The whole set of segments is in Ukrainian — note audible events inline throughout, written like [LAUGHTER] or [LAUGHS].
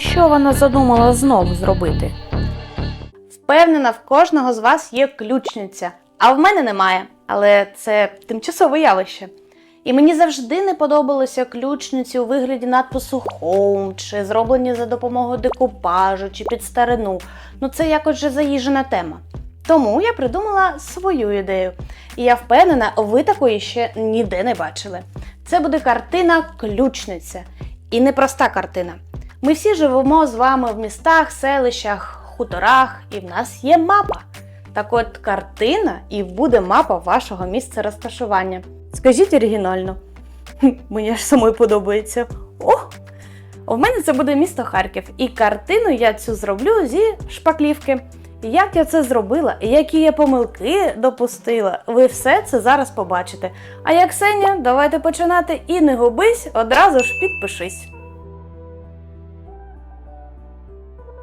Що вона задумала знову зробити? Впевнена, в кожного з вас є ключниця, а в мене немає. Але це тимчасове явище. І мені завжди не подобалися ключниці у вигляді надпису Home, чи зроблені за допомогою декупажу, чи під старину. Ну це якось же заїжджена тема. Тому я придумала свою ідею. І я впевнена, ви такої ще ніде не бачили. Це буде картина ключниця. І не проста картина. Ми всі живемо з вами в містах, селищах, хуторах, і в нас є мапа. Так от картина і буде мапа вашого місця розташування. Скажіть оригінально. [LAUGHS] Мені аж самої подобається. Ох! У мене це буде місто Харків, і картину я цю зроблю зі шпаклівки. Як я це зробила, які я помилки допустила, ви все це зараз побачите. А як Ксеня, давайте починати і не губись, одразу ж підпишись.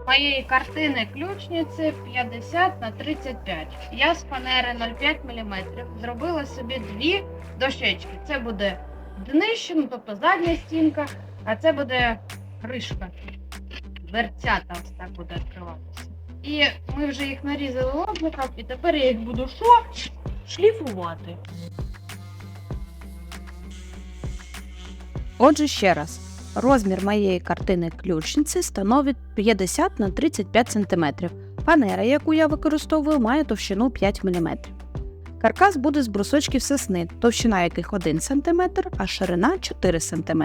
Моєї картини ключниці 50 на 35. Я з фанери 0,5 мм зробила собі дві дощечки. Це буде днище, ну тобто задня стінка, а це буде кришка. Дверцята ось так буде відкриватися. І ми вже їх нарізали лобником, і тепер я їх буду що? Шліфувати. Отже, ще раз, розмір моєї картини ключниці становить 50 на 35 см. Фанера, яку я використовую, має товщину 5 мм. Каркас буде з брусочків сосни, товщина яких 1 см, а ширина 4 см.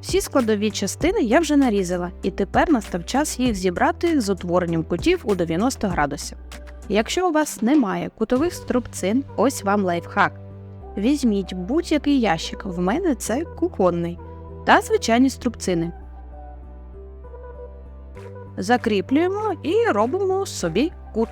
Всі складові частини я вже нарізала, і тепер настав час їх зібрати з утворенням кутів у 90 градусів. Якщо у вас немає кутових струбцин, ось вам лайфхак. Візьміть будь-який ящик, в мене це кухонний, та звичайні струбцини. Закріплюємо і робимо собі кут.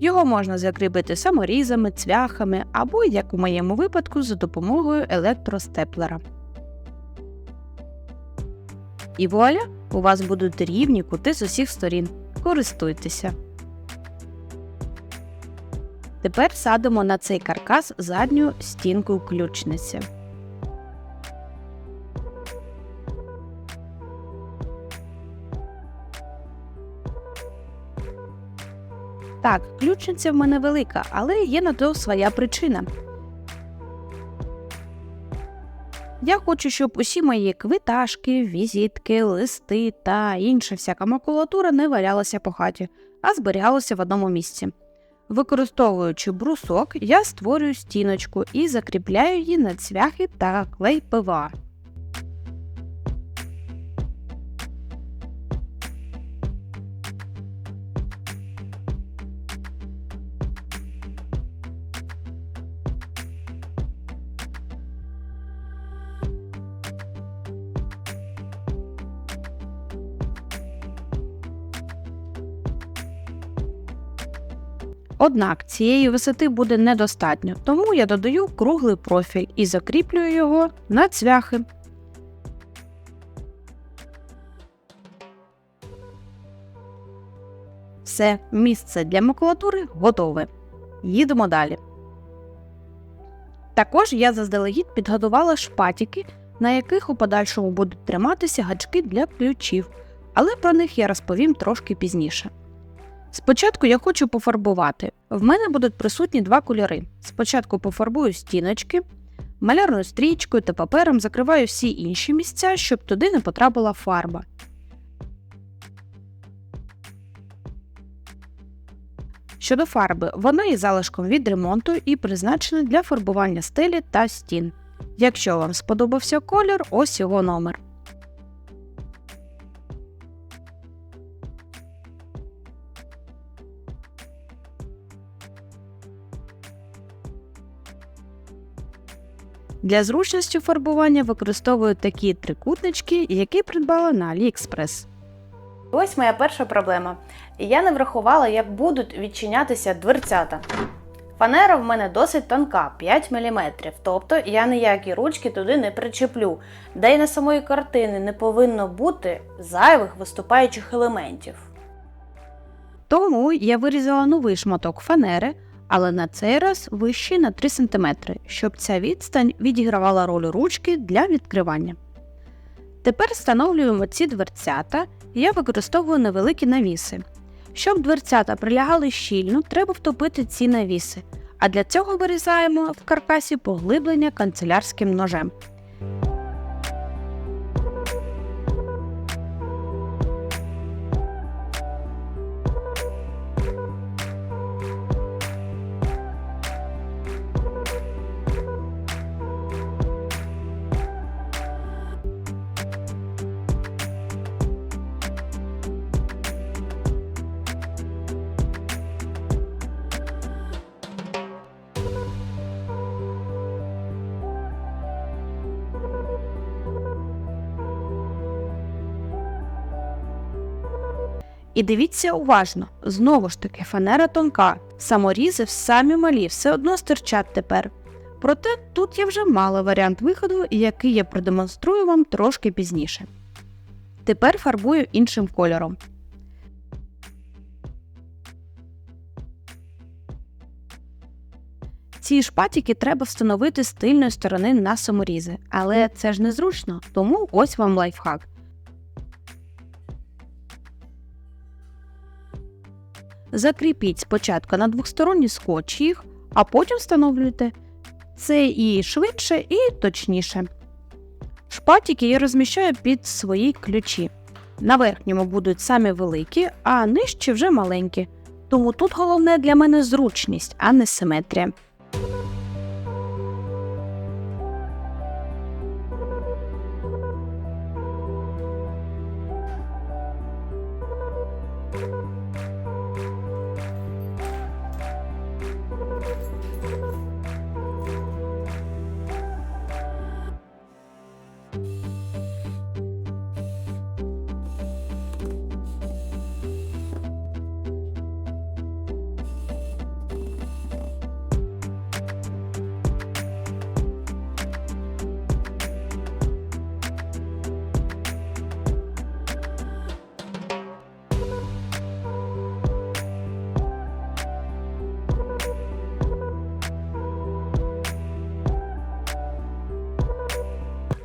Його можна закріпити саморізами, цвяхами або, як у моєму випадку, за допомогою електростеплера. І вуаля! У вас будуть рівні кути з усіх сторін. Користуйтеся. Тепер садимо на цей каркас задню стінку ключниці. Так, ключниця в мене велика, але є на то своя причина. Я хочу, щоб усі мої квиташки, візитки, листи та інша всяка макулатура не валялася по хаті, а зберігалася в одному місці. Використовуючи брусок, я створюю стіночку і закріпляю її на цвяхи та клей ПВА. Однак цієї висоти буде недостатньо, тому я додаю круглий профіль і закріплюю його на цвяхи. Все, місце для макулатури готове. Їдемо далі. Також я заздалегідь підготувала шпатики, на яких у подальшому будуть триматися гачки для ключів, але про них я розповім трошки пізніше. Спочатку я хочу пофарбувати. В мене будуть присутні два кольори. Спочатку пофарбую стіночки, малярною стрічкою та папером закриваю всі інші місця, щоб туди не потрапила фарба. Щодо фарби, вона є залишком від ремонту і призначена для фарбування стелі та стін. Якщо вам сподобався колір, ось його номер. Для зручності фарбування використовую такі трикутнички, які придбала на AliExpress. Ось моя перша проблема. Я не врахувала, як будуть відчинятися дверцята. Фанера в мене досить тонка, 5 мм, тобто я ніякі ручки туди не причеплю, де й на самої картини не повинно бути зайвих виступаючих елементів. Тому я вирізала новий шматок фанери, але на цей раз вищий на 3 см, щоб ця відстань відігравала роль ручки для відкривання. Тепер встановлюємо ці дверцята, я використовую невеликі навіси. Щоб дверцята прилягали щільно, треба втопити ці навіси, а для цього вирізаємо в каркасі поглиблення канцелярським ножем. І дивіться уважно, знову ж таки, фанера тонка, саморізи самі малі, все одно стирчать тепер. Проте тут я вже мала варіант виходу, який я продемонструю вам трошки пізніше. Тепер фарбую іншим кольором. Ці шпатики треба встановити з тильної сторони на саморізи, але це ж незручно, тому ось вам лайфхак. Закріпіть спочатку на двосторонній скотч їх, а потім встановлюйте. Це і швидше, і точніше. Шпатики я розміщаю під свої ключі. На верхньому будуть самі великі, а нижчі вже маленькі. Тому тут головне для мене зручність, а не симетрія.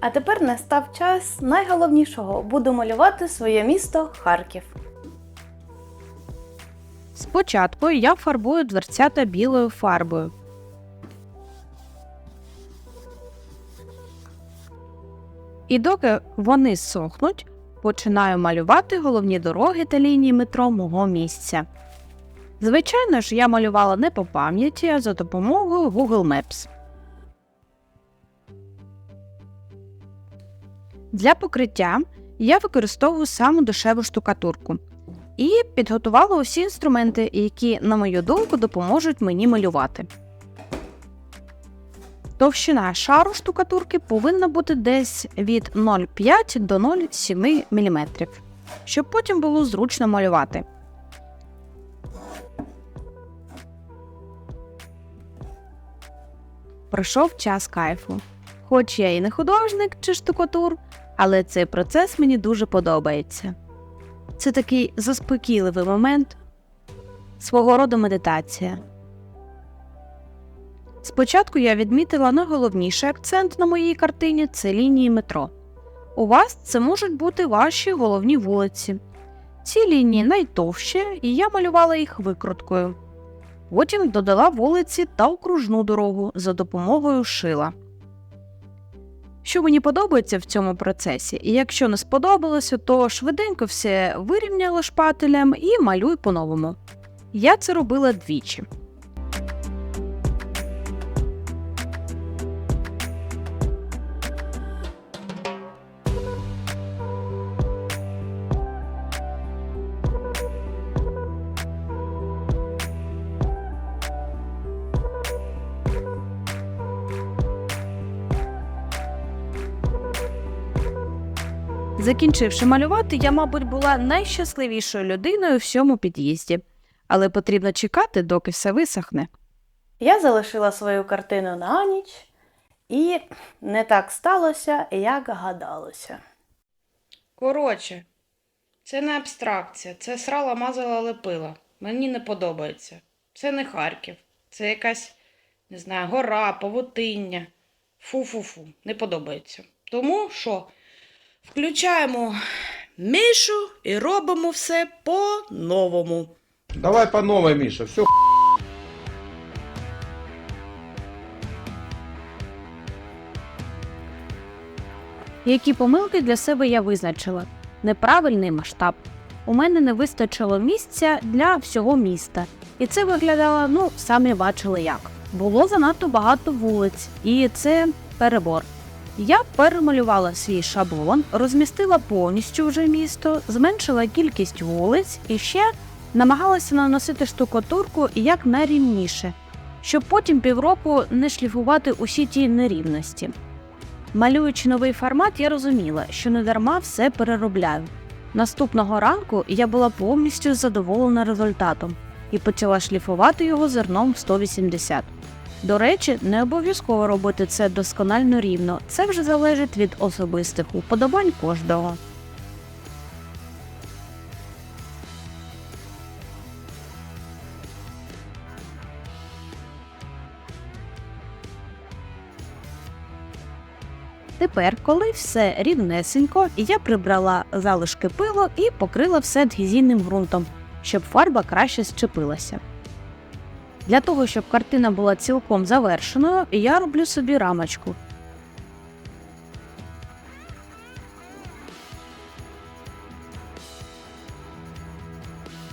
А тепер настав час найголовнішого буду малювати своє місто Харків. Спочатку я фарбую дверцята білою фарбою. І доки вони сохнуть, починаю малювати головні дороги та лінії метро мого місця. Звичайно ж, я малювала не по пам'яті, а за допомогою Google Maps. Для покриття я використовую саму дешеву штукатурку і підготувала усі інструменти, які, на мою думку, допоможуть мені малювати. Товщина шару штукатурки повинна бути десь від 0,5 до 0,7 мм, щоб потім було зручно малювати. Пройшов час кайфу. Хоч я і не художник чи штукатур, але цей процес мені дуже подобається. Це такий заспокійливий момент, свого роду медитація. Спочатку я відмітила найголовніший акцент на моїй картині це лінії метро. У вас це можуть бути ваші головні вулиці. Ці лінії найтовші, і я малювала їх викруткою. Потім додала вулиці та окружну дорогу за допомогою шила. Що мені подобається в цьому процесі, і якщо не сподобалося, то швиденько все вирівняла шпателем і малюй по-новому. Я це робила двічі. Закінчивши малювати, я, мабуть, була найщасливішою людиною у всьому під'їзді, але потрібно чекати, доки все висохне. Я залишила свою картину на ніч, і не так сталося, як гадалося. Коротше, це не абстракція, це срала мазала лепила. Мені не подобається. Це не Харків, Це якась, не знаю, гора, павутиння. Фу-фу-фу, не подобається. Тому що включаємо Мішу і робимо все по-новому. Давай по новой, Миша, все Які помилки для себе я визначила? Неправильний масштаб. У мене не вистачило місця для всього міста, і це виглядало, ну, самі бачили як. Було занадто багато вулиць, і це перебор. Я перемалювала свій шаблон, розмістила повністю вже місто, зменшила кількість вулиць і ще намагалася наносити штукатурку як найрівніше, щоб потім півроку не шліфувати усі ті нерівності. Малюючи новий формат, я розуміла, що не дарма все переробляю. Наступного ранку я була повністю задоволена результатом і почала шліфувати його зерном 180. До речі, не обов'язково робити це досконально рівно, це вже залежить від особистих уподобань кожного. Тепер, коли все рівнесенько, я прибрала залишки пилу і покрила все адгезійним ґрунтом, щоб фарба краще щепилася. Для того, щоб картина була цілком завершеною, я роблю собі рамочку.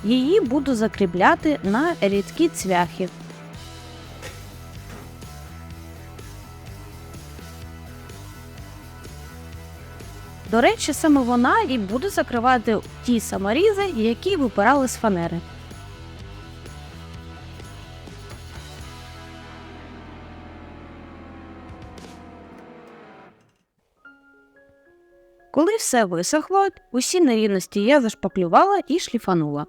Її буду закріпляти на рідкі цвяхи. До речі, саме вона і буде закривати ті саморізи, які випирали з фанери. Все висохло, усі нерівності я зашпаклювала і шліфанула.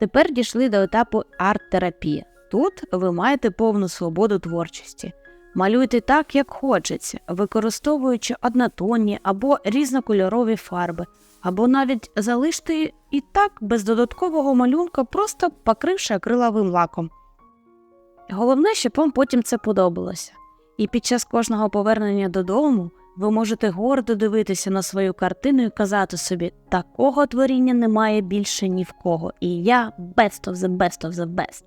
Тепер дійшли до етапу арт-терапії. Тут ви маєте повну свободу творчості. Малюйте так, як хочеться, використовуючи однотонні або різнокольорові фарби, або навіть залиште і так без додаткового малюнка, просто покривши акриловим лаком. Головне, щоб вам потім це подобалося. І під час кожного повернення додому ви можете гордо дивитися на свою картину і казати собі, такого творіння немає більше ні в кого, і я best of the best of the best.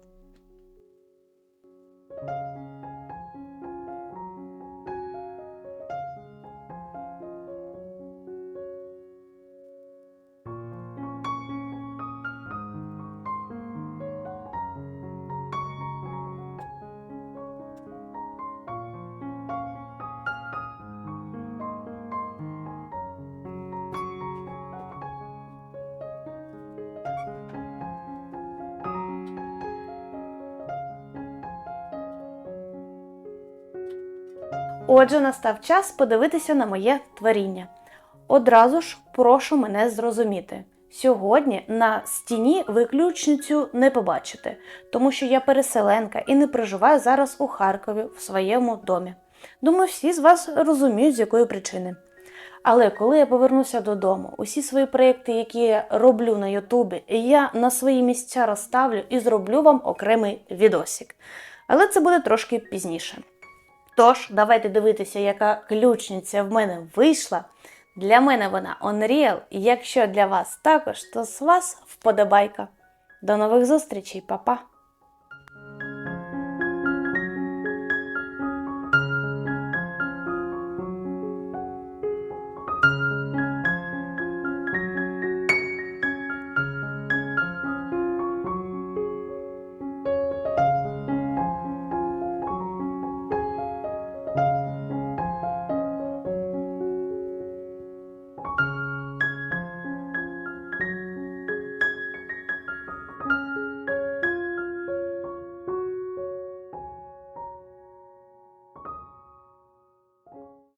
Отже, настав час подивитися на моє творіння. Одразу ж прошу мене зрозуміти. Сьогодні на стіні ви ключницю не побачите, тому що я переселенка і не проживаю зараз у Харкові в своєму домі. Думаю, всі з вас розуміють, з якої причини. Але коли я повернуся додому, усі свої проєкти, які я роблю на Ютубі, я на свої місця розставлю і зроблю вам окремий відосик. Але це буде трошки пізніше. Тож, давайте дивитися, яка ключниця в мене вийшла. Для мене вона Unreal, і якщо для вас також, то з вас вподобайка. До нових зустрічей, па-па!